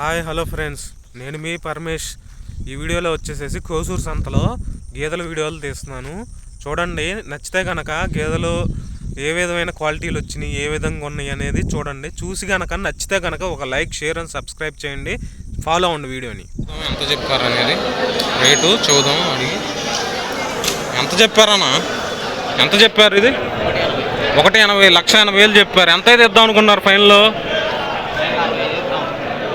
Hi hello friends. నేను మీ పరమేష్. ఈ వీడియోలో వచ్చేసేసి కోసూరు సంతలో గేదెల వీడియోలు తీస్తున్నాను. చూడండి నచ్చితే కనుక గేదెలు ఏ విధమైన క్వాలిటీలు వచ్చినాయి ఏ విధంగా ఉన్నాయి అనేది చూడండి. చూసి కనుక నచ్చితే కనుక ఒక లైక్ షేర్ అండ్ సబ్స్క్రైబ్ చేయండి. ఫాలో అవ్వండి వీడియోని. ఎంత చెప్పారు అనేది? రేటు చూద్దాం అడిగి. ఎంత చెప్పారన్నా ఎంత చెప్పారు ఇది? ఒకటి ఎనభై లక్ష ఎనభై వేలు చెప్పారు. ఎంత అయితే ఇద్దాం అనుకున్నారు ఫైనల్లో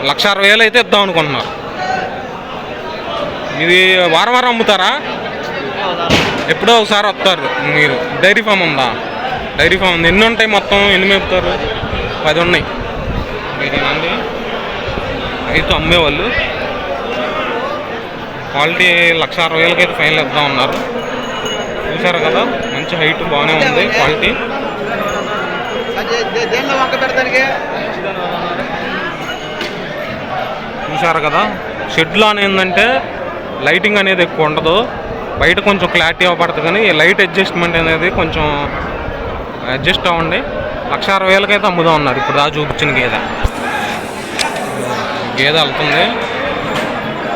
లక్ష అరవై వేలు అయితే ఇద్దాం అనుకుంటున్నారు. ఇది వారం వారం అమ్ముతారా? ఎప్పుడో ఒకసారి వస్తారు మీరు. డైరీ ఫామ్ ఉందా? డైరీ ఫామ్ ఉంది. ఎన్ని ఉంటాయి మొత్తం? ఎన్ని మేపుతారు? పది ఉన్నాయి. ఇదేనండి రైతు అమ్మేవాళ్ళు. క్వాలిటీ లక్ష అరవై వేలకి అయితే ఫైనల్ ఇద్దాం ఉన్నారు చూసారు కదా మంచి హైట్ బాగానే ఉంది క్వాలిటీ. చూసారు కదా? షెడ్లో ఏంటంటే లైటింగ్ అనేది ఎక్కువ ఉండదు. బయట కొంచెం క్లారిటీ అవ్వబడుతుంది కానీ ఈ లైట్ అడ్జస్ట్మెంట్ అనేది కొంచెం అడ్జస్ట్ అవ్వండి. లక్ష అరవై వేలకైతే అమ్ముదాం ఉన్నారు ఇప్పుడు దా చూపించిన గేదె. గేదె వెళ్తుంది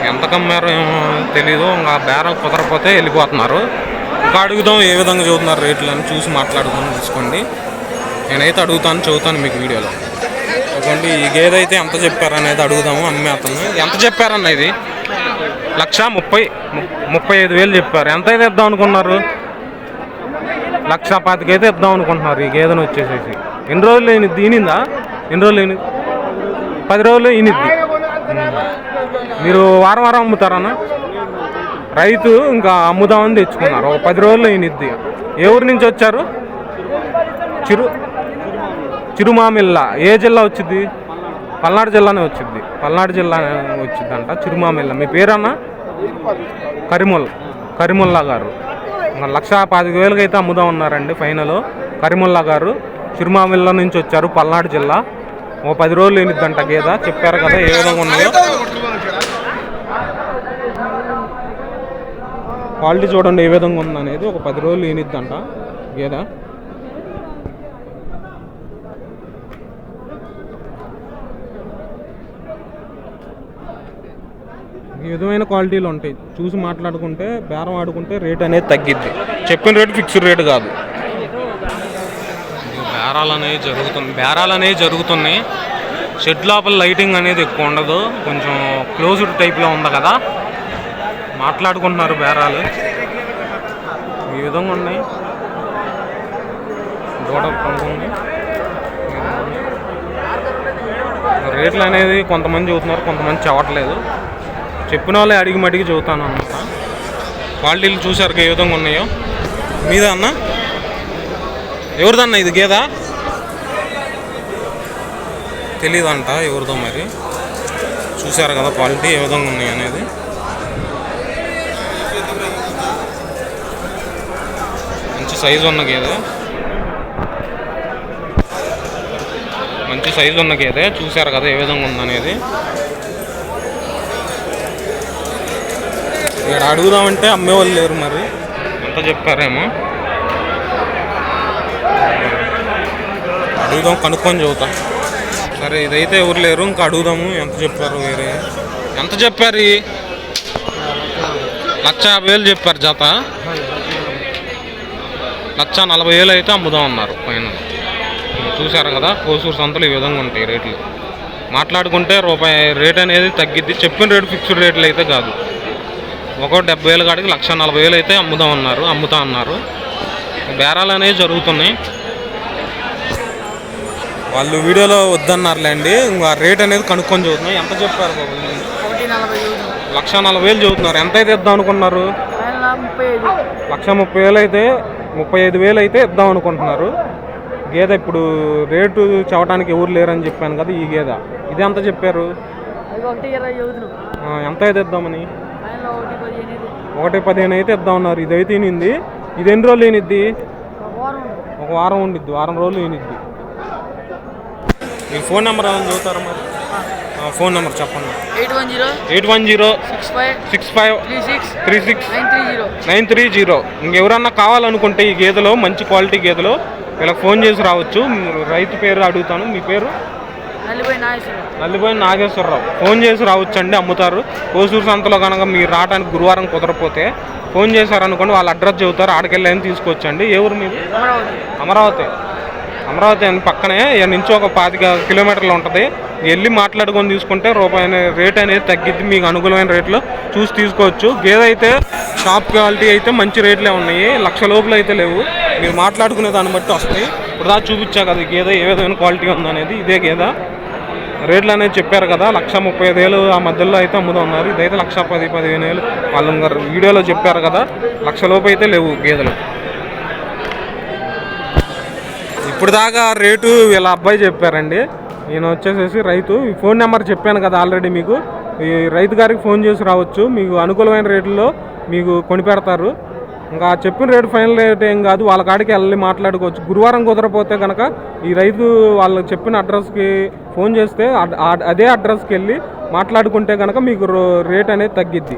ఎంత కమ్మారో ఏమో తెలీదు. ఇంకా బేరం కుదరపోతే వెళ్ళిపోతున్నారు. ఇంకా అడుగుదాం ఏ విధంగా చదువుతున్నారు రేట్లు అని చూసి మాట్లాడుదాం తీసుకోండి నేనైతే అడుగుతాను చదువుతాను మీకు వీడియోలో. ఇదిగోండి ఈ గేదె అయితే ఎంత చెప్పారనేది అడుగుదాము అమ్మే అతను. ఎంత చెప్పారన్న ఇది? లక్ష ముప్పై ముప్పై ఐదు వేలు చెప్పారు. ఎంత అయితే ఇద్దాం అనుకున్నారు? లక్ష పాతిక అయితే ఇద్దాం అనుకుంటున్నారు ఈ గేదెను వచ్చేసేసి. ఎన్ని రోజులు అయినది ఈనిందా? ఎన్ని రోజులు అయినది పది రోజులు ఈనిద్ది. మీరు వారం వారం అమ్ముతారన్నా? రైతు ఇంకా అమ్ముదామని తెచ్చుకున్నారు. ఒక పది రోజులు ఈనిద్ది. ఏ ఊరు నుంచి వచ్చారు? చిరు చిరుమామిల్ల. ఏ జిల్లా వచ్చింది? పల్నాడు జిల్లానే వచ్చింది. పల్నాడు జిల్లా వచ్చిందంట చిరుమామిల్ల. మీ పేరన్నా కరిముల్. కరిముల్లా గారు. ఇంకా లక్ష పాతిక వేలకి అయితే అమ్ముదాం ఉన్నారండి ఫైనల్. కరిముల్లా గారు చిరుమామిల్ల నుంచి వచ్చారు పల్నాడు జిల్లా. ఓ పది రోజులు ఎనిద్దంట గేద? చెప్పారు కదా ఏ విధంగా ఉన్నాయో. క్వాలిటీ చూడండి ఏ విధంగా ఉందనేది ఒక పది రోజులు లేనిద్దంట గేద? విధమైన క్వాలిటీలు ఉంటాయి. చూసి మాట్లాడుకుంటే బేరం ఆడుకుంటే రేట్ అనేది తగ్గిద్ది. చెప్పిన రేటు ఫిక్స్డ్ రేట్ కాదు. బేరాలు అనేవి జరుగుతుంది బేరాలు అనేవి జరుగుతున్నాయి. షెడ్ లోపల లైటింగ్ అనేది ఎక్కువ ఉండదు. కొంచెం క్లోజ్డ్ టైప్లో ఉంది కదా. మాట్లాడుకుంటున్నారు బేరాలు. ఈ విధంగా ఉన్నాయి. గోడలు పండుగ రేట్లు అనేది కొంతమంది చెబుతున్నారు కొంతమంది చెప్పట్లేదు చెప్పిన వాళ్ళే అడిగి మడిగి చెబుతాను అన్నమాట క్వాలిటీలు చూసారు ఏ విధంగా ఉన్నాయో. మీద అన్న? ఎవరిదన్నా ఇది గేదా? తెలీదంట ఎవరిదో మరి. చూసారు కదా క్వాలిటీ ఏ విధంగా ఉన్నాయి అనేది. మంచి సైజు ఉన్న గేదె. మంచి సైజు ఉన్న గేదె. చూసారు కదా ఏ విధంగా ఉందనేది ఇక్కడ అడుగుదామంటే అమ్మేవాళ్ళు లేరు మరి. ఎంత చెప్పారేమో అడుగుదాం కనుక్కొని చెబుతా. సరే ఇదైతే ఎవరు లేరు ఇంకా అడుగుదాము ఎంత చెప్పారు వేరే. ఎంత చెప్పారు? లక్ష యాభై వేలు చెప్పారు జత. లక్ష నలభై వేలు అయితే అమ్ముదాం అన్నారు పైన. చూసారు కదా కోసూరు సంతలు ఈ విధంగా ఉంటాయి రేట్లు. మాట్లాడుకుంటే రూపాయి రేట్ అనేది తగ్గిద్ది. చెప్పిన రేటు ఫిక్స్డ్ రేట్లు అయితే కాదు. ఒక డెబ్బై వేల కాడికి లక్ష నలభై వేలు అయితే అమ్ముదాం అన్నారు అమ్ముతా అన్నారు. బేరాలు అనేవి జరుగుతున్నాయి. వాళ్ళు వీడియోలో వద్దన్నారులేండి ఇంకా రేట్ అనేది కనుక్కొని చదువుతున్నాయి ఎంత చెప్పారు లక్ష నలభై వేలు చదువుతున్నారు ఎంత అయితే ఇద్దాం అనుకున్నారు? లక్ష ముప్పై వేలు అయితే ముప్పై ఐదు వేలు అయితే ఇద్దాం అనుకుంటున్నారు. గేదె ఇప్పుడు రేటు చెప్పడానికి ఎవరు లేరని చెప్పాను కదా ఈ గేదె. ఇది ఎంత చెప్పారు? చదువుతున్నాం ఆ, ఎంత అయితే ఇద్దామని? ఒకటి పదిహేను అయితే ఇద్దాం ఉన్నారు ఇది అయితే ఈనింది ఇది ఎన్ని రోజులు ఈనిద్ది ఒక వారం ఉండిద్ది. వారం రోజులు ఈనిద్ది మీ ఫోన్ నెంబర్ ఏమైనా చదువుతారా మరి? ఫోన్ నెంబర్ చెప్పండి. Eight one zero eight one zero six five six five three six three six nine three zero. Nine three zero. ఇంకెవరన్నా కావాలనుకుంటే ఈ గేదెలో మంచి క్వాలిటీ గేదెలో వీళ్ళకి ఫోన్ చేసి రావచ్చు. మీరు రైతు పేరు అడుగుతాను. మీ పేరు? నల్లిపోయిన నాగేశ్వరరావు. ఫోన్ చేసి రావచ్చండి అమ్ముతారు. కోసూరు సంతలో కనుక మీరు రావడానికి గురువారం కుదరపోతే ఫోన్ చేశారనుకోండి వాళ్ళ అడ్రస్ చెబుతారు ఆడకెళ్ళి తీసుకొచ్చండి. ఏ ఊరు మీరు? అమరావతి. అమరావతి అని పక్కనే ఇక నుంచి ఒక పాతిక కిలోమీటర్లు ఉంటుంది. వెళ్ళి మాట్లాడుకొని తీసుకుంటే రూపాయి రేట్ అనేది తగ్గిద్ది మీకు అనుకూలమైన రేట్లో చూసి తీసుకోవచ్చు. గేదె అయితే షాప్ క్వాలిటీ అయితే మంచి రేట్లే ఉన్నాయి లక్ష లోపల అయితే లేవు. మీరు మాట్లాడుకునే దాన్ని బట్టి వస్తాయి. ఇప్పుడు దా చూపించా కదా ఈ గేదె ఏ విధమైన క్వాలిటీ ఉందనేది ఇదే గేదె. రేట్లు అనేది చెప్పారు కదా లక్ష ముప్పై ఐదు వేలు ఆ మధ్యలో అయితే అమ్ముతా ఉన్నారు ఇదైతే లక్ష పది పదిహేను వేలు. వాళ్ళు వీడియోలో చెప్పారు కదా లక్ష లోపు అయితే లేవు గేదెలు. ఇప్పుడు దాకా రేటు వీళ్ళ అబ్బాయి చెప్పారండి. ఈయన వచ్చేసేసి రైతు ఈ ఫోన్ నెంబర్ చెప్పాను కదా ఆల్రెడీ మీకు. ఈ రైతు గారికి ఫోన్ చేసి రావచ్చు. మీకు అనుకూలమైన రేట్లో మీకు కొనిపెడతారు ఇంకా చెప్పిన రేటు ఫైనల్ రేట్ ఏం కాదు. వాళ్ళ కాడికి వెళ్ళి మాట్లాడుకోవచ్చు. గురువారం కుదరపోతే కనుక ఈ రైతు వాళ్ళు చెప్పిన అడ్రస్కి ఫోన్ చేస్తే అడ్- అదే అడ్రస్కి వెళ్ళి మాట్లాడుకుంటే కనుక మీకు రో- రేట్ అనేది తగ్గిద్ది.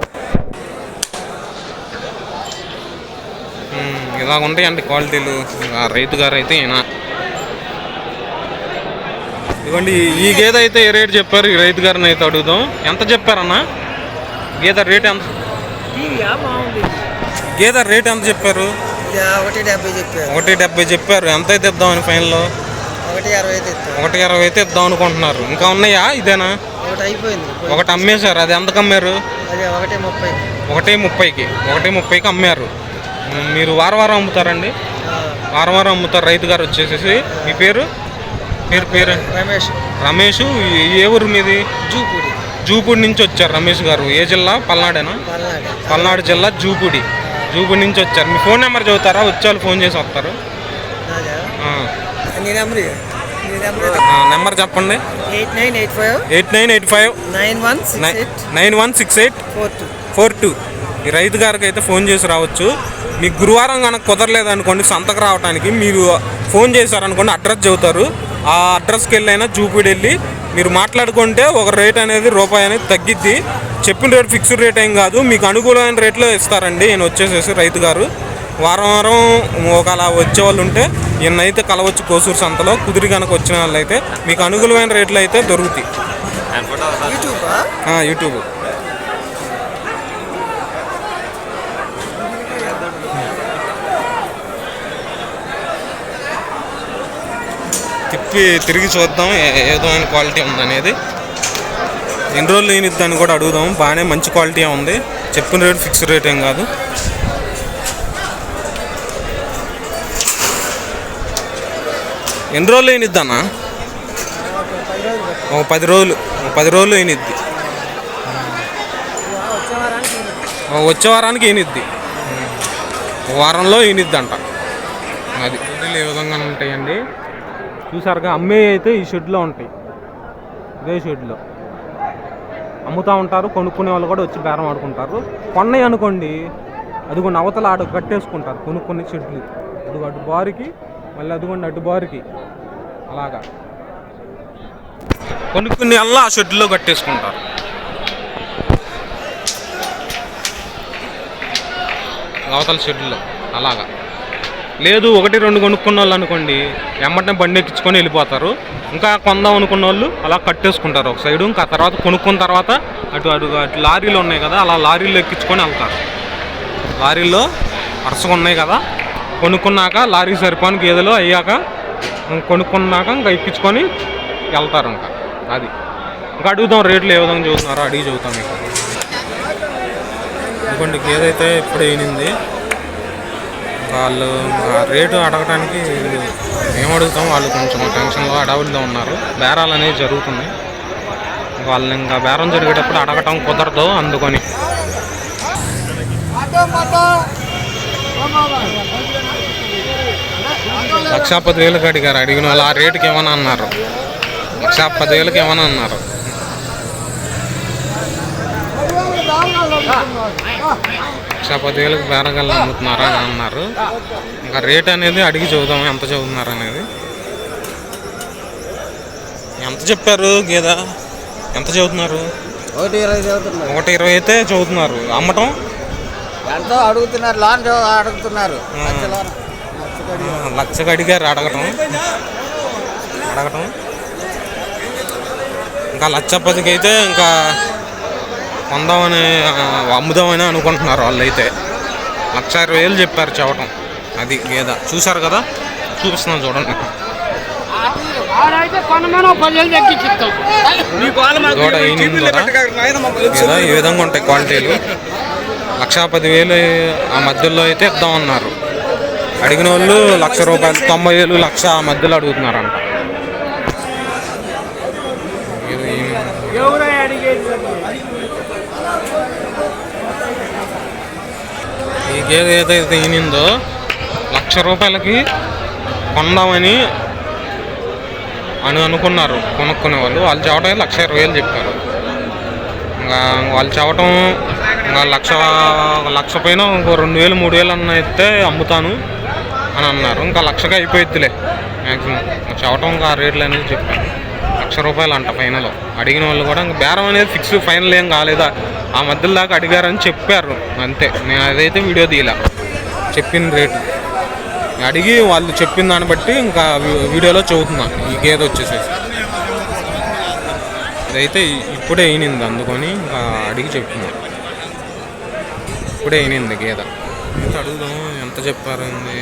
ఇలా ఉంటాయండి క్వాలిటీలు. ఆ రైతు గారు అయితే ఈయన ఇదిగోండి ఈ గేదె అయితే ఏ రేట్ చెప్పారు? ఈ రైతు గారిని అయితే అడుగుదాం. ఎంత చెప్పారన్నా? గేదె రేట్ ఎంత? గేదె రేట్ ఎంత చెప్పారు? ఒకటి డెబ్బై చెప్పారు. ఒకటి డెబ్బై చెప్పారు. ఎంత అయితే ఇద్దామని ఫైనల్లో? ఒకటి అరవై అయితే ఒకటి ఇరవై అయితే ఇద్దాం అనుకుంటున్నారు. ఇంకా ఉన్నాయా? ఇదేనా? ఒకటి అయిపోయింది. ఒకటి అమ్మేశారు. అది ఎంతకు అమ్మారు ఒకటి ముప్పై. ఒకటి ముప్పైకి. ఒకటి ముప్పైకి అమ్మారు. మీరు వారం వారం అమ్ముతారండి? వారం వారం అమ్ముతారు. రైతు గారు వచ్చేసేసి. మీ పేరు? పేరు పేరు రమేష్. రమేష్? ఏ ఊరు మీది? జూపూడి. జూపూడి నుంచి వచ్చారు రమేష్ గారు. ఏ జిల్లా? పల్నాడేనా? పల్నాడు. పల్నాడు జిల్లా జూపూడి. జూపూడి నుంచి వచ్చారు. మీ ఫోన్ నెంబర్ చదువుతారా? వచ్చేవాళ్ళు ఫోన్ చేసి వస్తారు. నెంబర్? చెప్పండి. Eight nine eight five eight nine eight five nine one six eight nine one six eight four two. Four two. ఈ రైతు గారికి అయితే ఫోన్ చేసి రావచ్చు. మీకు గురువారం కనుక కుదరలేదు అనుకోండి సంతకు రావడానికి మీరు ఫోన్ చేశారనుకోండి అడ్రస్ చెబుతారు. ఆ అడ్రస్కి వెళ్ళైనా చూపిడి వెళ్ళి మీరు మాట్లాడుకుంటే ఒక రేట్ అనేది రూపాయి అనేది తగ్గిద్ది. చెప్పిన రేట్ ఫిక్స్డ్ రేట్ ఏం కాదు. మీకు అనుకూలమైన రేట్లో ఇస్తారండి. ఈయన వచ్చేసేసి రైతు గారు. వారం వారం ఒక అలా వచ్చే వాళ్ళు ఉంటే అయితే కలవచ్చు కోసూరు సంతలో. కుదిరి కనుక వచ్చిన వాళ్ళు అయితే మీకు అనుకూలమైన రేట్లు అయితే దొరుకుతాయి. యూట్యూబా. తిప్పి తిరిగి చూద్దాం ఏ విధమైన క్వాలిటీ ఉందనేది. ఎన్ని రోజులు లేనిద్ది కూడా అడుగుదాం బాగానే మంచి క్వాలిటీ ఉంది. చెప్పిన రేట్ ఫిక్స్ రేట్ ఏం కాదు. ఎన్ని రోజులు అయినిద్ది అన్న ఒక పది రోజులు పది రోజులు అయినిద్ది వచ్చే వారానికి ఈనిద్ది ఒక వారంలో ఈనిద్ది అంట అది ఏ విధంగా ఉంటాయండి? చూసారుగా? అమ్మే అయితే ఈ షెడ్లో ఉంటాయి. ఇదే షెడ్లో. అమ్ముతూ ఉంటారు కొనుక్కునే వాళ్ళు కూడా వచ్చి బేరం ఆడుకుంటారు. కొన్నాయి అనుకోండి అదిగోండి అవతల ఆడ కట్టేసుకుంటారు కొనుక్కునే షెడ్లు. అదిగో అటు బారికి మళ్ళీ అదిగోండి అటు బారికి. అలాగా. కొనుక్కునే వల్ల ఆ షెడ్లో కట్టేసుకుంటారు. అవతల షెడ్లో. అలాగా. లేదు ఒకటి రెండు కొనుక్కున్న వాళ్ళు అనుకోండి ఎమ్మటనే బండి ఎక్కించుకొని వెళ్ళిపోతారు. ఇంకా కొందాం అనుకున్న వాళ్ళు అలా కట్టేసుకుంటారు. ఒక సైడు ఇంకా తర్వాత కొనుక్కున్న తర్వాత అటు అటు అటు లారీలు ఉన్నాయి కదా అలా లారీలు ఎక్కించుకొని వెళ్తారు. లారీల్లో వరుసగా ఉన్నాయి కదా కొనుక్కున్నాక లారీ సరిపోని గేదెలు అయ్యాక కొనుక్కున్నాక ఇంకా ఎక్కించుకొని వెళ్తారు ఇంకా. అది. ఇంకా అడుగుదాం రేట్లు ఏ విధంగా చూస్తున్నారో అడిగి చూస్తాం మీకు. ఇదిగోండి గేదె అయితే ఇప్పుడు అయినింది వాళ్ళు రేటు అడగడానికి మేము అడుగుతాం వాళ్ళు కొంచెం టెన్షన్లో అడవుల్లో ఉన్నారు. బేరాలు అనేవి జరుగుతున్నాయి. వాళ్ళని ఇంకా బేరం జరిగేటప్పుడు అడగటం కుదరదు అందుకొని. లక్ష పదివేలకు అడిగారు అడిగిన వాళ్ళు ఆ రేటుకి ఏమని అన్నారు? లక్ష పదివేలకు ఏమని అన్నారు? లక్ష పదివేలకు బేరగల్ని అమ్ముతున్నారా అని అన్నారు. ఇంకా రేట్ అనేది అడిగి చూద్దాం ఎంత చదువుతున్నారు అనేది. ఎంత చెప్పారు గేద ఎంత చదువుతున్నారు ఒకటి ఇరవై చదువుతున్నారు ఒకటి ఇరవై అయితే చదువుతున్నారు అమ్మటం? ఎంతో అడుగుతున్నారు లాన్ అడుగుతున్నారు. లక్షకు అడిగారు అడగటం. అడగటం. ఇంకా లక్ష పదికి అయితే ఇంకా కొందామని అమ్ముదామని అనుకుంటున్నారు వాళ్ళు అయితే లక్ష ఇరవై వేలు చెప్పారు చెప్పటం. అది గేద. చూసారు కదా? చూపిస్తున్నాను చూడండి. గేద ఈ విధంగా ఉంటాయి క్వాలిటీలు. లక్షా పదివేలు ఆ మధ్యలో అయితే ఇద్దామన్నారు. అడిగిన వాళ్ళు లక్ష రూపాయలు తొంభై వేలు లక్ష ఆ మధ్యలో అడుగుతున్నారంట. ఎవరై అడిగేది ఈ గేదె ఏదైతే ఈనిందో లక్ష రూపాయలకి కొందామని అని అనుకున్నారు. కొనుక్కునే వాళ్ళు. వాళ్ళు చావటం లక్ష ఇరవై వేలు చెప్పారు. ఇంకా వాళ్ళు చావటం ఇంకా లక్ష లక్ష పైన ఇంకో రెండు వేలు మూడు వేలు అన్న అయితే అమ్ముతాను అని అన్నారు. ఇంకా లక్షగా అయిపోయిద్దిలే మ్యాక్సిమం చావటం ఇంకా ఆ రేట్లు అనేది చెప్పాను లక్ష రూపాయలు అంట ఫైనల్ అడిగిన వాళ్ళు కూడా ఇంకా బేరం అనేది ఫిక్స్ ఫైనల్ ఏం కాలేదా? ఆ మధ్యలో దాకా అడిగారని చెప్పారు. అంతే. నేను అదైతే వీడియో తీయలే. చెప్పిన రేటు అడిగి వాళ్ళు చెప్పిన దాన్ని బట్టి ఇంకా వీడియోలో చదువుతున్నా ఈ గేదె వచ్చేసేసి. ఇదైతే ఇప్పుడే అయినింది అందుకొని ఇంకా అడిగి చెప్తున్నా. ఇప్పుడే అయినింది గేదె. అయితే అడుగుదాం ఎంత చెప్పారండి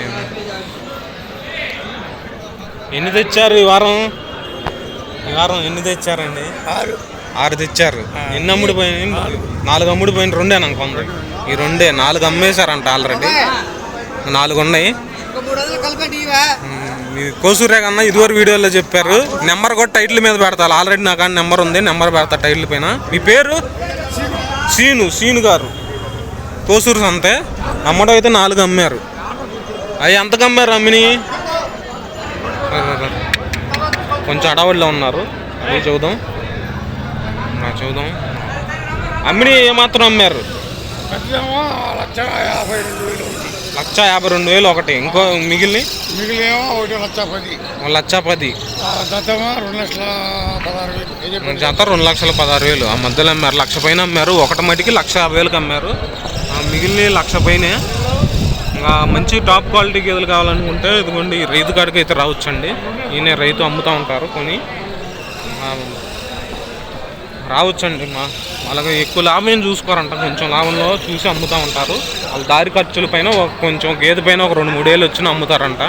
ఎన్ని తెచ్చారు ఈ వారం? ఈ వారం ఎన్ని తెచ్చారండి? ఆరు. తెచ్చారు. ఎన్ని అమ్ముడు పోయినాయి? నాలుగు. అమ్ముడు పోయిన రెండే నాకు ఉంది ఈ రెండే నాలుగు అమ్మేశారంట ఆల్రెడీ నాలుగు ఉన్నాయి. కోసూరే కన్నా ఇదివరకు వీడియోలో చెప్పారు. నెంబర్ కూడా టైటిల్ మీద పెడతారు. ఆల్రెడీ నాకు ఆ నెంబర్ ఉంది. నెంబర్ పెడతా టైటిల్ పైన. మీ పేరు? సీను. సీను గారు. కోసూరు సంతే. అమ్మడం అయితే నాలుగు అమ్మారు. అవి ఎంతకు అమ్మారు అమ్మిని కొంచెం అడవుల్లో ఉన్నారు. అవి చూద్దాం ఆ, చూద్దాం అమ్మిని ఏమాత్రం అమ్మారు? లక్ష యాభై రెండు వేలు ఒకటి. ఇంకో మిగిలిన మిగిలినేమో ఒకటి లక్ష పది. లక్ష పది. రెండు లక్షల పదహారు వేలు. జత రెండు లక్షల పదహారు వేలు. ఆ మధ్యలో అమ్మారు. లక్ష పైన అమ్మారు. ఒకటి మటుకి లక్ష యాభై వేలకు అమ్మారు. ఆ మిగిలిన లక్ష పైనే. మంచి టాప్ క్వాలిటీ గేదెలు కావాలనుకుంటే ఇదిగోండి ఈ రైతు కాడికి అయితే రావచ్చండి. ఈయన రైతు అమ్ముతూ ఉంటారు కొని. రావచ్చండి మా వాళ్ళకి ఎక్కువ లాభం చూసుకోరంట. కొంచెం లాభంలో చూసి అమ్ముతూ ఉంటారు. వాళ్ళ దారి ఖర్చుల పైన ఒక కొంచెం గేదె పైన ఒక రెండు మూడేళ్ళు వచ్చి అమ్ముతారంట.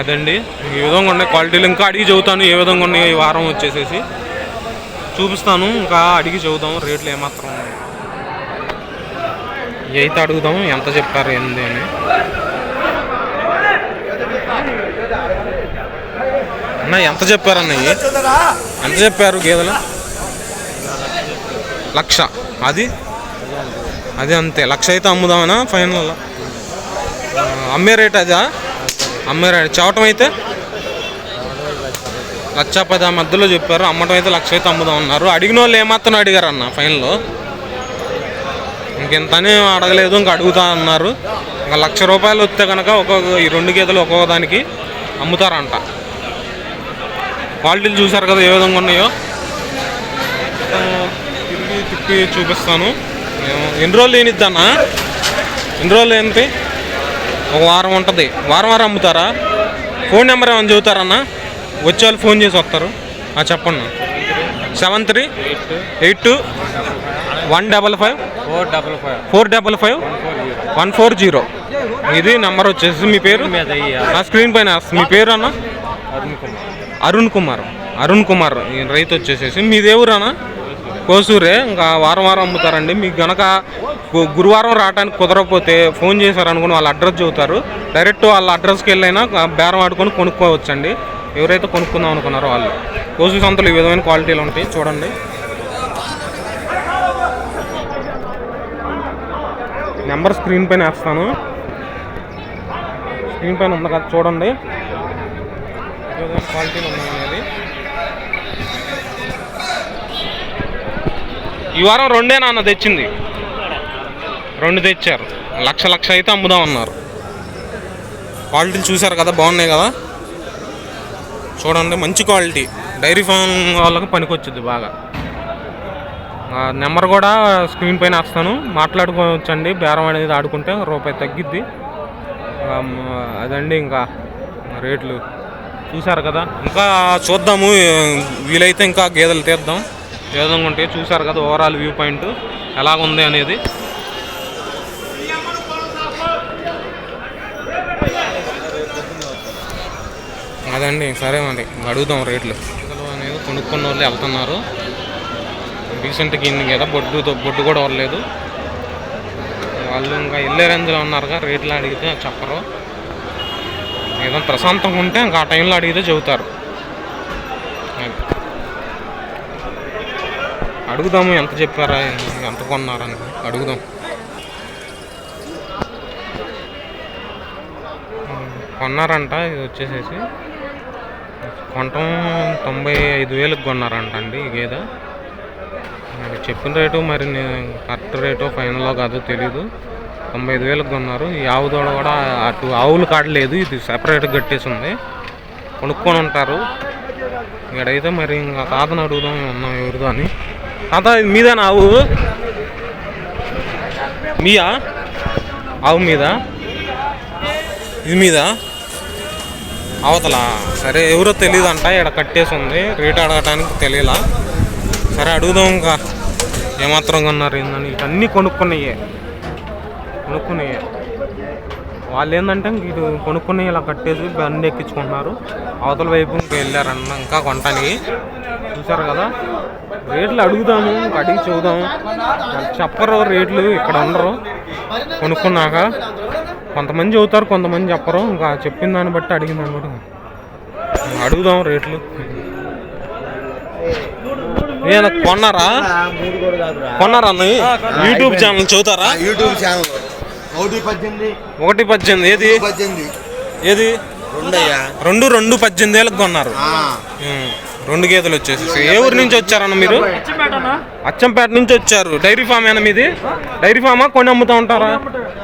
అదండి ఏ విధంగా ఉన్నాయి క్వాలిటీలు. ఇంకా అడిగి చెబుతాను ఏ విధంగా ఉన్నాయి ఈ వారం వచ్చేసేసి. చూపిస్తాను ఇంకా అడిగి చెబుదాం రేట్లు ఏమాత్రం ఉన్నాయి అయితే అడుగుదాం ఎంత చెప్పారు ఏంది అని. అన్న ఎంత చెప్పారు అన్న ఎంత చెప్పారు గేదెలు? లక్ష. అది? అది అంతే. లక్ష అయితే అమ్ముదామనా ఫైనల్? అమ్మే రేట్ అదా? అమ్మే రేట్. చవటం అయితే? లక్ష పది మధ్యలో చెప్పారు. అమ్మటం అయితే లక్ష అయితే అమ్ముదాం అన్నారు అడిగిన వాళ్ళు ఏమాత్రం అడిగారు అన్న ఫైనల్లో ఇంకెంతని అడగలేదు ఇంకా అడుగుతా అన్నారు. ఇంకా లక్ష రూపాయలు వస్తే కనుక ఒక్కొక్క ఈ రెండు గీతలు ఒక్కొక్క దానికి అమ్ముతారంట. క్వాలిటీలు చూసారు కదా ఏ విధంగా ఉన్నాయో? తిరిగి తిప్పి చూపిస్తాను. ఎన్ని రోజులు లేనిద్దన్నా? ఎన్ని రోజులు ఏంటి ఒక వారం ఉంటుంది. వారం వారం అమ్ముతారా? ఫోన్ నెంబర్ ఏమైనా చెబుతారన్నా? వచ్చే వాళ్ళు ఫోన్ చేసి వస్తారు. చెప్పండి. Seven three eight two one double five four double five. One four zero. ఇది నెంబర్ వచ్చేసి మీ పేరు? ఆ స్క్రీన్ పైన. మీ పేరు అన్న? అరుణ్ కుమార్. అరుణ్ కుమార్. రైతు వచ్చేసేసి. మీది ఊరన్నా? కోసూరే. ఇంకా వారం వారం అమ్ముతారండి. మీకు గనక గురువారం రావడానికి కుదరకపోతే ఫోన్ చేశారనుకుని వాళ్ళ అడ్రస్ చెబుతారు. డైరెక్ట్ వాళ్ళ అడ్రస్కి వెళ్ళైనా బేరం ఆడుకొని కొనుక్కోవచ్చండి. ఎవరైతే కొనుక్కుందాం అనుకున్నారో వాళ్ళు. కోసూరు సంతలు ఈ విధమైన క్వాలిటీలు ఉంటాయి. చూడండి. నెంబర్ స్క్రీన్ పైన వేస్తాను. స్క్రీన్ పైన ఉంది కదా చూడండి. ఏదైనా క్వాలిటీలు ఉన్నాయనేది ఈ వారం రెండే నాన్న తెచ్చింది. రెండు తెచ్చారు. లక్ష లక్ష అయితే అమ్ముదాం అన్నారు. క్వాలిటీలు చూసారు కదా బాగున్నాయి కదా. చూడండి మంచి క్వాలిటీ. డైరీ ఫామ్ వాళ్ళకి పనికొచ్చుద్ది బాగా. నెంబర్ కూడా స్క్రీన్ పైన వస్తాను. మాట్లాడుకోవచ్చండి. బేరం అనేది ఆడుకుంటే రూపాయి తగ్గిద్ది. అదండి ఇంకా రేట్లు. చూశారు కదా? ఇంకా చూద్దాము. వీలైతే ఇంకా గేదెలు తీద్దాం. ఏ విధంగా ఉంటాయి చూశారు కదా ఓవరాల్ వ్యూ పాయింట్. ఎలాగుంది అనేది. అదండి సరే మరి. అడుగుదాం రేట్లు. అనేది కొనుక్కున్న వాళ్ళు వెళ్తున్నారు. రీసెంట్గా ఇన్ని కదా బొడ్డు బొడ్డు కూడా వరలేదు వాళ్ళు ఇంకా వెళ్ళే రేంజ్లో ఉన్నారుగా రేట్లు అడిగితే చెప్పరు. ఏదో ప్రశాంతంగా ఉంటే ఇంకా ఆ టైంలో అడిగితే చెబుతారు. అడుగుదాము ఎంత చెప్పారా ఎంత కొన్నారని అడుగుదాం. కొన్నారంట ఇది వచ్చేసేసి. కొనటం తొంభై ఐదు వేలకు కొన్నారంట అండి ఈ గేదె చెప్పిన రేటు మరి నేను కరెక్ట్ రేటు ఫైనల్లో కాదో తెలీదు. తొంభై ఐదు వేలకు కొన్నారు. ఈ ఆవు దూడ కూడా అటు ఆవులు కాడలేదు. ఇది సెపరేట్ కట్టేసి ఉంది. కొనుక్కొని ఉంటారు. ఇక్కడైతే మరి ఇంకా తాతను అడుగుదాం ఉన్నాం ఎవరిదో అని. తాత ఇది మీదేనా ఆవు? మీయా? ఆవు మీద? ఇది మీద? అవతల? సరే ఎవరో తెలియదు అంట ఇక్కడ కట్టేసి ఉంది. రేట్ అడగటానికి తెలియలా. సరే అడుగుదాం ఇంకా. ఏమాత్రం కొన్నారు ఏందని ఇవన్నీ కొనుక్కున్నాయే కొనుక్కున్నాయే వాళ్ళు ఏంటంటే ఇంక ఇటు కొనుక్కుని ఇలా కట్టేసి బండి ఎక్కించుకుంటున్నారు. అవతల వైపు ఇంకా వెళ్ళారన్న ఇంకా కొనటానికి. చూసారు కదా? రేట్లు అడుగుదాము అడిగి చూద్దాం. వాళ్ళు చెప్పరు రేట్లు ఇక్కడ ఉండరు. కొనుక్కున్నాక కొంతమంది చెబుతారు కొంతమంది చెప్పరు. ఇంకా చెప్పిన దాన్ని బట్టి అడిగింది దాన్ని అడుగుదాం రేట్లు. నేను కొన్నారా? కొన్నారా అన్న యూట్యూబ్ ఛానల్ చదువుతారా యూట్యూబ్ ఛానల్. ఒకటి పద్దెనిమిది. ఒకటి పద్దెనిమిది. ఏది? పద్దెనిమిది. ఏది? రెండు రెండు పద్దెనిమిది ఏళ్ళకి కొన్నారు. రెండు గేదెలు వచ్చేసి. ఏ ఊరు నుంచి వచ్చారన్న మీరు? అచ్చంపేట నుంచి వచ్చారు. డైరీ ఫామ్ ఏనా మీది? డైరీ ఫామా? కొన్ని అమ్ముతా ఉంటారా?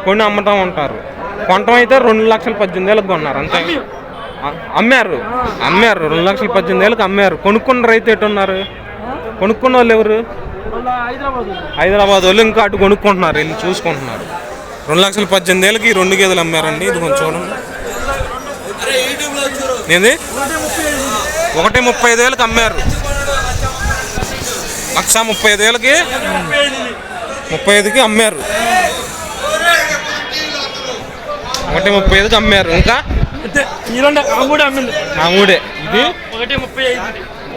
కొన్ని అమ్ముతా ఉంటారు. కొనటం అయితే రెండు లక్షల పద్దెనిమిది ఏళ్ళకి కొన్నారు. అంతే. అమ్మారు. అమ్మారు. రెండు లక్షల పద్దెనిమిది ఏళ్ళకి అమ్మారు. కొనుక్కున్న రైతు ఎట్టున్నారు కొనుక్కున్న వాళ్ళు ఎవరు? హైదరాబాద్ వాళ్ళు. ఇంకా అటు కొనుక్కుంటున్నారు వెళ్ళి చూసుకుంటున్నారు. రెండు లక్షల పద్దెనిమిది ఏళ్ళకి రెండు గేదెలు అమ్మారండి ఇది కొంచెం చూడండి. ఏంది? ఒకటి ముప్పై ఐదు వేలకు అమ్మారు. లక్ష ముప్పై ఐదు వేలకి? ముప్పై ఐదుకి అమ్మారు. ఒకటి ముప్పై ఐదుకి అమ్మారు. ఇంకా? ఇది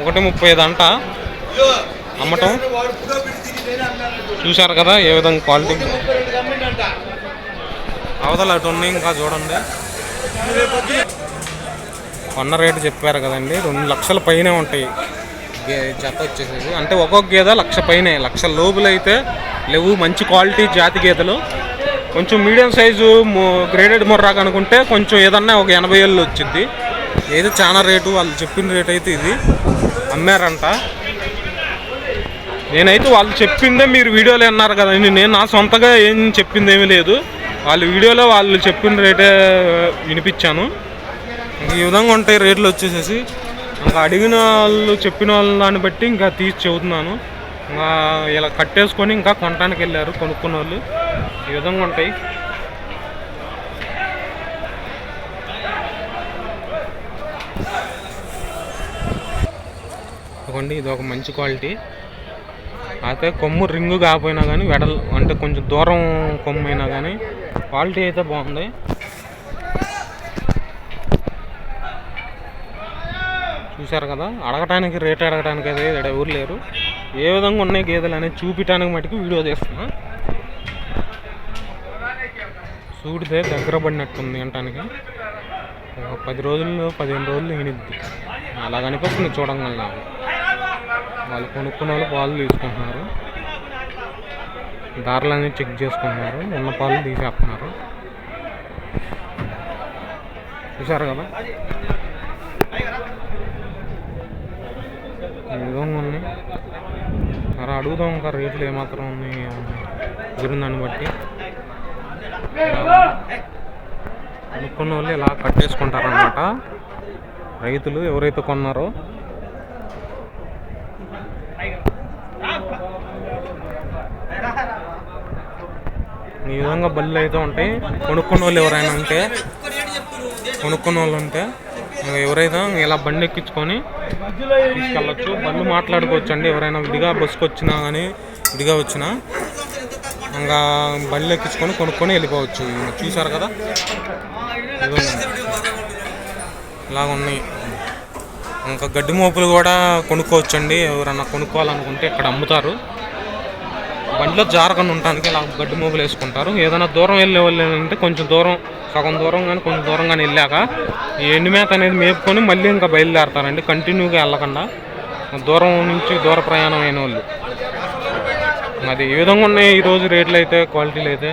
ఒకటి ముప్పై ఐదు అంట. అమ్మటం. చూశారు కదా ఏ విధంగా క్వాలిటీ? అవతల అటు ఉన్నాయి ఇంకా చూడండి. కొన్న రేటు చెప్పారు కదండి రెండు లక్షల పైనే ఉంటాయి. గే జత వచ్చేసేది. అంటే ఒక్కొక్క గేదె లక్ష పైనే లక్ష లోపులైతే లేవు మంచి క్వాలిటీ జాతి గేదెలు. కొంచెం మీడియం సైజు గ్రేడెడ్ మొర్రాక్ అనుకుంటే కొంచెం ఏదన్నా ఒక ఎనభై ఏళ్ళు వచ్చింది ఏదో చాలా రేటు వాళ్ళు చెప్పిన రేట్ అయితే ఇది. అమ్మారంట. నేనైతే వాళ్ళు చెప్పిందే మీరు వీడియోలో అన్నారు కదండి నేను నా సొంతగా ఏం చెప్పింది ఏమీ లేదు. వాళ్ళు వీడియోలో వాళ్ళు చెప్పిన రేటే వినిపించాను. ఈ విధంగా ఉంటాయి రేట్లు వచ్చేసేసి. ఇంకా అడిగిన వాళ్ళు చెప్పిన వాళ్ళ దాన్ని బట్టి ఇంకా తీసి చెబుతున్నాను. ఇంకా ఇలా కట్టేసుకొని ఇంకా కొనడానికి వెళ్ళారు కొనుక్కున్న వాళ్ళు. ఈ విధంగా ఉంటాయి. ఇది ఒక మంచి క్వాలిటీ. అయితే కొమ్ము రింగు కాకపోయినా కానీ వెడల్ అంటే కొంచెం దూరం కొమ్ము అయినా కానీ క్వాలిటీ అయితే బాగుంది. చూశారు కదా? అడగటానికి రేట్ అడగటానికి అయితే ఎవరు లేరు. ఏ విధంగా ఉన్నాయి గేదెలు అనేది చూపించడానికి మటుకు వీడియో చేస్తున్నా చూడితే దగ్గర పడినట్టుంది వినటానికి. ఒక పది రోజుల్లో పదిహేను రోజులు ఈనిద్ది అలా కనిపిస్తుంది చూడంగానే నాకు. వాళ్ళు కొనుక్కున్న వాళ్ళు పాలు తీసుకుంటున్నారు. ధరలన్నీ చెక్ చేసుకుంటున్నారు. ఉన్న పాలు తీసేస్తున్నారు. చూసారు కదా? విధంగా మరి అడుగుదాం ఇంకా రేట్లు ఏమాత్రం ఉన్నాయి గురి దాన్ని బట్టి. కొనుక్కున్న వాళ్ళు ఇలా కట్టేసుకుంటారనమాట రైతులు ఎవరైతే కొన్నారో ఈ విధంగా బళ్ళు అయితే ఉంటాయి. కొనుక్కున్న వాళ్ళు ఎవరైనా ఉంటే కొనుక్కున్న వాళ్ళు ఉంటే ఇంకా ఎవరైనా ఇలా బండి ఎక్కించుకొని తీసుకెళ్ళచ్చు. బండ్లు మాట్లాడుకోవచ్చు అండి ఎవరైనా విడిగా బస్సుకు వచ్చినా కానీ విడిగా వచ్చినా ఇంకా బండ్లు ఎక్కించుకొని కొనుక్కొని వెళ్ళిపోవచ్చు. చూసారు కదా? ఇలా ఇలాగ ఉన్నాయి. ఇంకా గడ్డి మోపులు కూడా కొనుక్కోవచ్చు అండి ఎవరన్నా కొనుక్కోవాలనుకుంటే ఇక్కడ అమ్ముతారు. బండిలో జారకుండా ఉండడానికి ఇలా గడ్డి మోపులు వేసుకుంటారు. ఏదైనా దూరం వెళ్ళే వాళ్ళు అంటే కొంచెం దూరం సగం దూరం కానీ కొంచెం దూరం కానీ వెళ్ళాక ఈ ఎండు మేత అనేది మేపుకొని మళ్ళీ ఇంకా బయలుదేరతారండి. కంటిన్యూగా వెళ్ళకుండా దూరం నుంచి దూర ప్రయాణం అయిన వాళ్ళు. అది ఏ విధంగా ఉన్నాయి. ఈరోజు రేట్లు అయితే క్వాలిటీలు అయితే.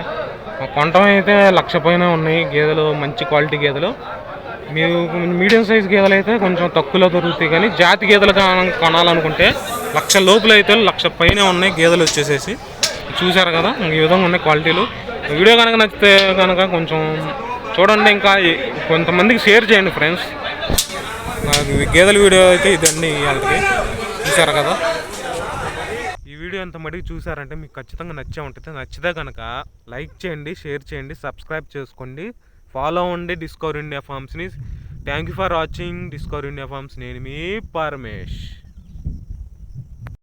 కొంటం అయితే లక్ష పైన ఉన్నాయి. గేదెలు మంచి క్వాలిటీ గేదెలు. మీరు మీడియం సైజ్ గేదెలు అయితే కొంచెం తక్కువలో దొరుకుతాయి కానీ జాతి గేదెలు కొనాలనుకుంటే లక్ష లోపల అయితే లక్ష పైన ఉన్నాయి. గేదెలు వచ్చేసేసి. చూశారు కదా ఈ విధంగా ఉన్నాయి క్వాలిటీలు. వీడియో కనుక నచ్చితే కనుక కొంచెం చూడండి ఇంకా కొంతమందికి షేర్ చేయండి ఫ్రెండ్స్. నాకు గేదెల వీడియో అయితే ఇదండి వాళ్ళకి చూసారు కదా? ఈ వీడియో ఎంత మటుకు చూసారంటే మీకు ఖచ్చితంగా నచ్చే ఉంటుంది. నచ్చితే కనుక లైక్ చేయండి షేర్ చేయండి సబ్స్క్రైబ్ చేసుకోండి. ఫాలో అవ్వండి discover India ఫార్మ్స్ని thank you for watching discover India farms నేను మీ పరమేష్.